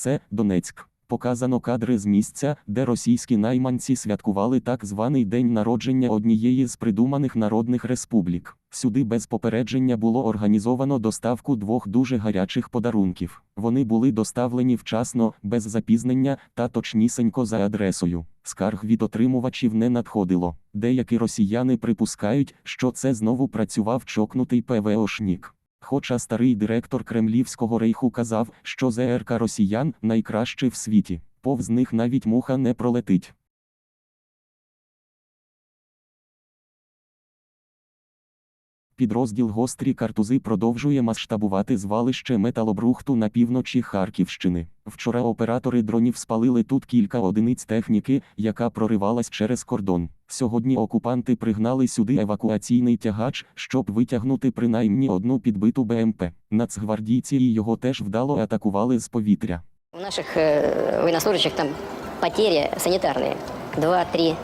Це Донецьк. Показано кадри з місця, де російські найманці святкували так званий день народження однієї з придуманих народних республік. Сюди без попередження було організовано доставку двох дуже гарячих подарунків. Вони були доставлені вчасно, без запізнення та точнісінько за адресою. Скарг від отримувачів не надходило. Деякі росіяни припускають, що це знову працював чокнутий ПВОшнік. Хоча старий директор Кремлівського рейху казав, що ЗРК росіян найкращий в світі, повз них навіть муха не пролетить. Підрозділ гострі картузи продовжує масштабувати звалище металобрухту на півночі Харківщини. Вчора оператори дронів спалили тут кілька одиниць техніки, яка проривалась через кордон. Сьогодні окупанти пригнали сюди евакуаційний тягач, щоб витягнути принаймні одну підбиту БМП. Нацгвардійці його теж вдало атакували з повітря. У наших э, там потери санитарные. Два-три